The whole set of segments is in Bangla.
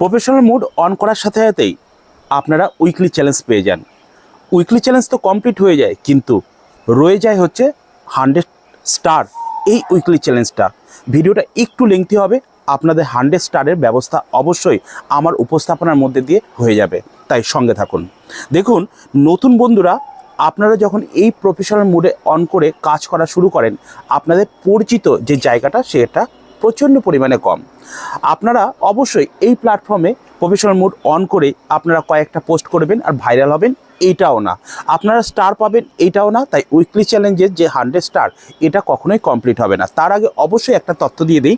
প্রফেশনাল মুড অন করার সাথে সাথেই আপনারা উইকলি চ্যালেঞ্জ পেয়ে যান। উইকলি চ্যালেঞ্জ তো কমপ্লিট হয়ে যায়, কিন্তু রয়ে যায় হচ্ছে হান্ড্রেড স্টার এই উইকলি চ্যালেঞ্জটা ভিডিওটা একটু লেংথি হবে, আপনাদের হান্ড্রেড স্টারের ব্যবস্থা অবশ্যই আমার উপস্থাপনার মধ্যে দিয়ে হয়ে যাবে। তাই সঙ্গে থাকুন। দেখুন, নতুন বন্ধুরা, আপনারা যখন এই প্রফেশনাল মুডে অন করে কাজ করা শুরু করেন, আপনাদের পরিচিত যে জায়গাটা, সেটা প্রচণ্ড পরিমাণে কম। আপনারা অবশ্যই এই প্ল্যাটফর্মে প্রফেশনাল মোড অন করে আপনারা কয়েকটা পোস্ট করবেন আর ভাইরাল হবেন এইটাও না। আপনারা স্টার পাবেন এইটাও না। তাই উইকলি চ্যালেঞ্জের যে হান্ড্রেড স্টার এটা কখনোই কমপ্লিট হবে না। তার আগে অবশ্যই একটা তথ্য দিয়ে দিই।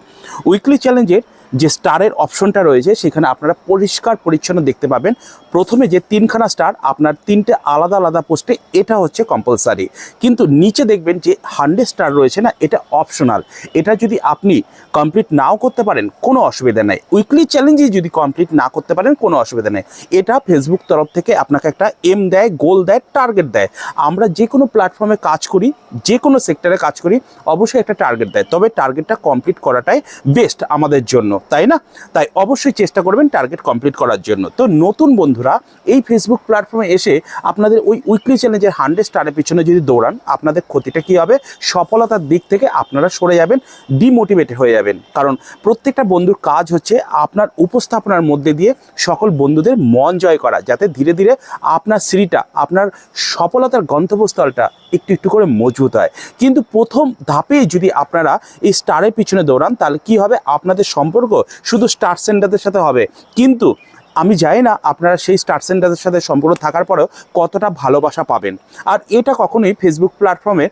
উইকলি চ্যালেঞ্জের যে স্টারের অপশনটা রয়েছে, সেখানে আপনারা পরিষ্কার পরিচ্ছন্ন দেখতে পাবেন। প্রথমে যে তিনখানা স্টার, আপনার তিনটে আলাদা আলাদা পোস্টে, এটা হচ্ছে কম্পালসারি কিন্তু নিচে দেখবেন যে হান্ড্রেড স্টার রয়েছে না, এটা অপশনাল এটা যদি আপনি কমপ্লিট নাও করতে পারেন, কোনো অসুবিধা নেই। উইকলি চ্যালেঞ্জে যদি কমপ্লিট না করতে পারেন, কোনো অসুবিধা নেই। এটা ফেসবুক তরফ থেকে আপনাকে একটা এম দেয় গোল দেয় টার্গেট দেয়। আমরা যে কোনো প্ল্যাটফর্মে কাজ করি, যে কোনো সেক্টরে কাজ করি, অবশ্যই একটা টার্গেট দেয়। তবে টার্গেটটা কমপ্লিট করাটাই বেস্ট আমাদের জন্য। তাই না? তাই অবশ্যই চেষ্টা করবেন টার্গেট কমপ্লিট করার জন্য। তো নতুন বন্ধুরা, এই ফেসবুক প্ল্যাটফর্মে এসে আপনাদের ওই উইকলি চ্যালেঞ্জের হান্ড্রেড স্টারের পিছনে যদি দৌড়ান, আপনাদের ক্ষতিটা কী হবে? সফলতার দিক থেকে আপনারা সরে যাবেন ডিমোটিভেটেড হয়ে যাবেন। কারণ প্রত্যেকটা বন্ধুর কাজ হচ্ছে আপনার উপস্থাপনার মধ্যে দিয়ে সকল বন্ধুদের মন জয় করা, যাতে ধীরে ধীরে আপনার সিঁড়িটা, আপনার সফলতার গন্তব্যস্থলটা একটু একটু করে মজবুত হয়। কিন্তু প্রথম ধাপে যদি আপনারা এই স্টারের পিছনে দৌড়ান, তাহলে কি হবে? আপনাদের সম্পর্ক শুধু স্টার সেন্টারদের সাথে হবে। কিন্তু আমি জানি না আপনারা সেই স্টার সেন্টারদের সাথে সম্পর্ক থাকার পরেও কতটা ভালোবাসা পাবেন। আর এটা কখনোই ফেসবুক প্ল্যাটফর্মে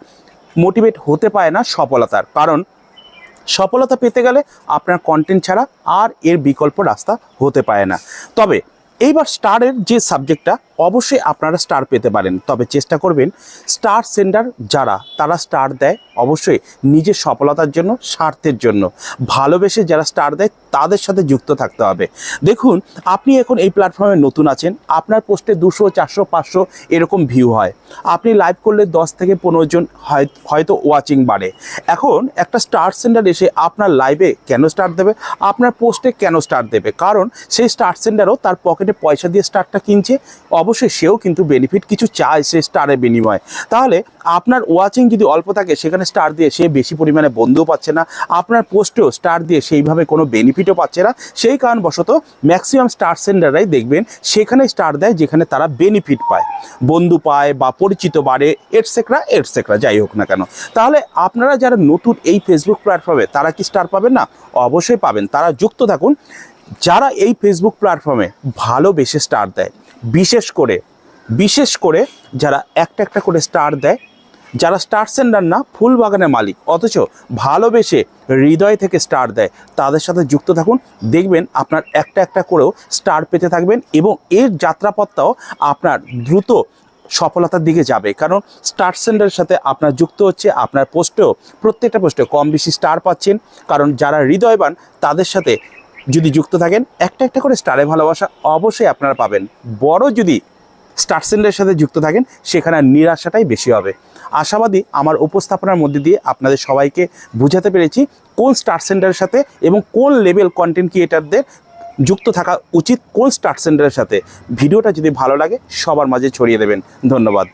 মোটিভেট হতে পারে না সফলতার। কারণ সফলতা পেতে গেলে আপনার কন্টেন্ট ছাড়া আর এর বিকল্প রাস্তা হতে পারে না। তবে এইবার স্টারের যে সাবজেক্টটা অবশ্যই আপনারা স্টার পেতে পারেন। তবে চেষ্টা করবেন স্টার সেন্টার যারা, তারা স্টার দেয় অবশ্যই নিজের সফলতার জন্য, স্বার্থের জন্য। ভালোবেসে যারা স্টার দেয়, তাদের সাথে যুক্ত থাকতে হবে। দেখুন, আপনি এখন এই প্ল্যাটফর্মে নতুন আছেন, আপনার পোস্টে দুশো, চারশো, পাঁচশো এরকম ভিউ হয়। আপনি লাইভ করলে দশ থেকে পনেরো জন হয়- হয়তো ওয়াচিং বাড়ে। এখন একটা স্টার সেন্টার এসে আপনার লাইভে কেন স্টার দেবে? আপনার পোস্টে কেন স্টার দেবে? কারণ সেই স্টার সেন্টারও তার পকেটে পয়সা দিয়ে স্টারটা কিনছে, অবশ্যই সেও কিন্তু বেনিফিট কিছু চায় সে স্টারের বিনিময়ে। তাহলে আপনার ওয়াচিং যদি অল্প থাকে, সেখানে স্টার দিয়ে সে বেশি পরিমাণে বন্ধুও পাচ্ছে না, আপনার পোস্টেও স্টার দিয়ে সেইভাবে কোনো বেনিফিটও পাচ্ছে না, সেই কারণবশত ম্যাক্সিমাম স্টার সেন্টাররাই দেখবেন সেখানে স্টার দেয় যেখানে তারা বেনিফিট পায়। বন্ধু পায় বা পরিচিত বাড়ে এটসেকরা এটসেকরা যাই হোক না কেন। তাহলে আপনারা যারা নতুন এই ফেসবুক প্ল্যাটফর্মে তারা কি স্টার পাবেন না? অবশ্যই পাবেন। তারা যুক্ত থাকুন। যারা এই ফেসবুক প্ল্যাটফর্মে ভালোবেসে স্টার দেয়, বিশেষ করে বিশেষ করে যারা একটা একটা করে স্টার দেয় যারা স্টার সেন্ডার না, ফুল বাগানের মালিক, অথচ ভালোবেসে হৃদয় থেকে স্টার দেয়, তাদের সাথে যুক্ত থাকুন, দেখবেন আপনার একটা একটা করেও স্টার পেতে থাকবেন এবং এর যাত্রাপথটাও আপনার দ্রুত সফলতার দিকে যাবে। কারণ স্টার সেন্টারের সাথে আপনার যুক্ত হচ্ছে, আপনার পোস্টেও, প্রত্যেকটা পোস্টে কম বেশি স্টার পাচ্ছেন। কারণ যারা হৃদয়বান, তাদের সাথে যদি যুক্ত থাকেন, একটা একটা করে স্টারে ভালোবাসা অবশ্যই আপনারা পাবেন। বড় যদি স্টার সেন্টারের সাথে যুক্ত থাকেন, সেখানে নিরাশাটাই বেশি হবে। আশাবাদী আমার উপস্থাপনার মধ্যে দিয়ে আপনাদের সবাইকে বুঝাতে পেরেছি কোন স্টার সেন্টারের সাথে এবং কোন লেভেল কন্টেন্ট ক্রিয়েটারদের যুক্ত থাকা উচিত কোন স্টার সেন্টারের সাথে। ভিডিওটা যদি ভালো লাগে, সবার মাঝে ছড়িয়ে দেবেন। ধন্যবাদ।